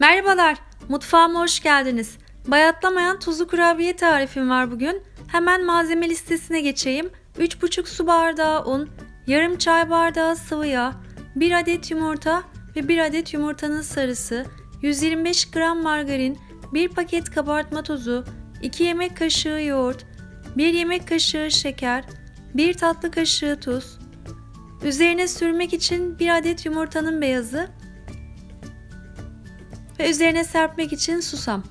Merhabalar, mutfağıma hoş geldiniz. Bayatlamayan tuzlu kurabiye tarifim var bugün. Hemen malzeme listesine geçeyim. 3,5 su bardağı un, yarım çay bardağı sıvı yağ, 1 adet yumurta ve 1 adet yumurtanın sarısı, 125 gram margarin, 1 paket kabartma tozu, 2 yemek kaşığı yoğurt, 1 yemek kaşığı şeker, 1 tatlı kaşığı tuz, üzerine sürmek için 1 adet yumurtanın beyazı, ve üzerine serpmek için susam.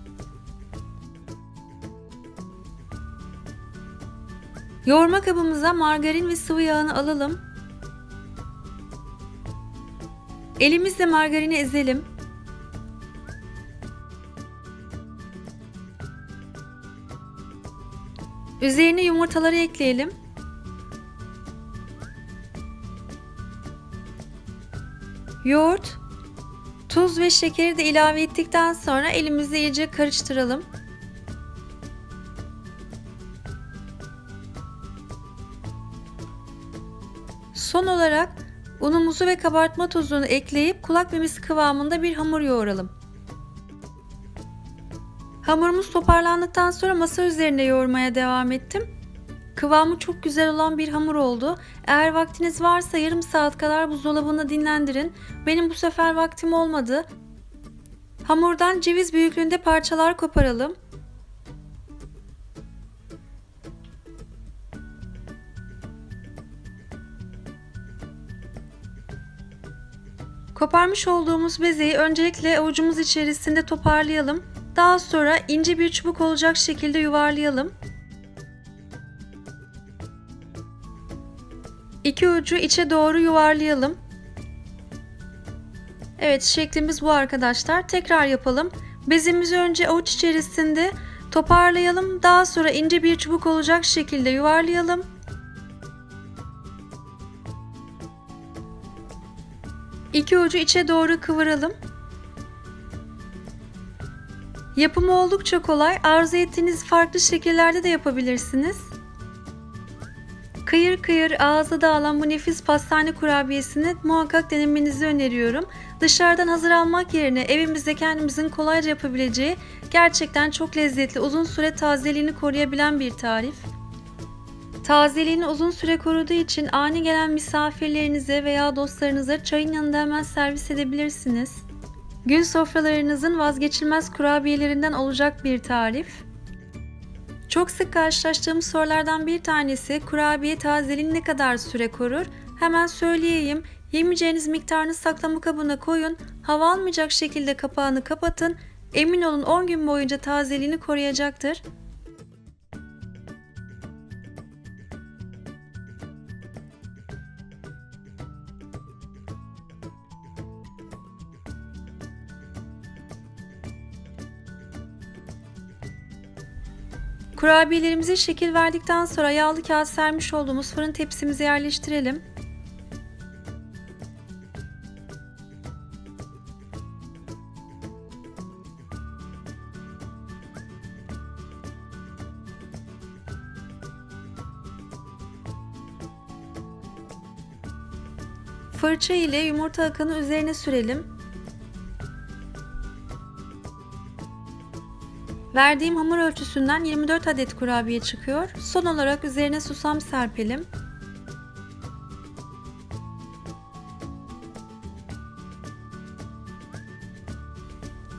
Yoğurma kabımıza margarin ve sıvı yağını alalım. Elimizle margarini ezelim. Üzerine yumurtaları ekleyelim. Yoğurt, Tuz ve şekeri de ilave ettikten sonra elimizle iyice karıştıralım. Son olarak unumuzu ve kabartma tozunu ekleyip kulak memesi kıvamında bir hamur yoğuralım. Hamurumuz toparlandıktan sonra masa üzerinde yoğurmaya devam ettim. Kıvamı çok güzel olan bir hamur oldu. Eğer vaktiniz varsa yarım saat kadar buzdolabında dinlendirin. Benim bu sefer vaktim olmadı. Hamurdan ceviz büyüklüğünde parçalar koparalım. Koparmış olduğumuz bezeyi öncelikle avucumuz içerisinde toparlayalım. Daha sonra ince bir çubuk olacak şekilde yuvarlayalım. İki ucu içe doğru yuvarlayalım. Evet şeklimiz bu arkadaşlar. Tekrar yapalım. Bezimizi önce avuç içerisinde toparlayalım. Daha sonra ince bir çubuk olacak şekilde yuvarlayalım. İki ucu içe doğru kıvıralım. Yapımı oldukça kolay. Arzu ettiğiniz farklı şekillerde de yapabilirsiniz. Kıyır kıyır ağza dağılan bu nefis pastane kurabiyesini muhakkak denemenizi öneriyorum. Dışarıdan hazır almak yerine evimizde kendimizin kolayca yapabileceği gerçekten çok lezzetli, uzun süre tazeliğini koruyabilen bir tarif. Tazeliğini uzun süre koruduğu için ani gelen misafirlerinize veya dostlarınıza çayın yanında hemen servis edebilirsiniz. Gün sofralarınızın vazgeçilmez kurabiyelerinden olacak bir tarif. Çok sık karşılaştığım sorulardan bir tanesi kurabiye tazeliğini ne kadar süre korur? Hemen söyleyeyim. Yemeyeceğiniz miktarını saklama kabına koyun. Hava almayacak şekilde kapağını kapatın. Emin olun 10 gün boyunca tazeliğini koruyacaktır. Kurabiyelerimize şekil verdikten sonra yağlı kağıt sermiş olduğumuz fırın tepsimize yerleştirelim. Fırça ile yumurta akını üzerine sürelim. Verdiğim hamur ölçüsünden 24 adet kurabiye çıkıyor. Son olarak üzerine susam serpelim.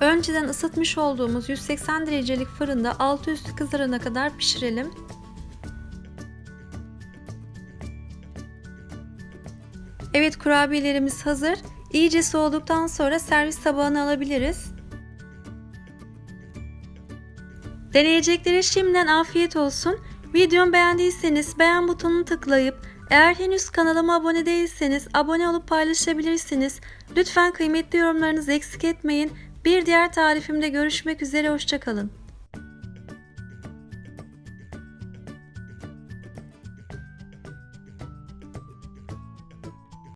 Önceden ısıtmış olduğumuz 180 derecelik fırında altı üstü kızarana kadar pişirelim. Evet kurabiyelerimiz hazır. İyice soğuduktan sonra servis tabağına alabiliriz. Deneyeceklere şimdiden afiyet olsun. Videomu beğendiyseniz beğen butonunu tıklayıp eğer henüz kanalıma abone değilseniz abone olup paylaşabilirsiniz. Lütfen kıymetli yorumlarınızı eksik etmeyin. Bir diğer tarifimde görüşmek üzere hoşçakalın.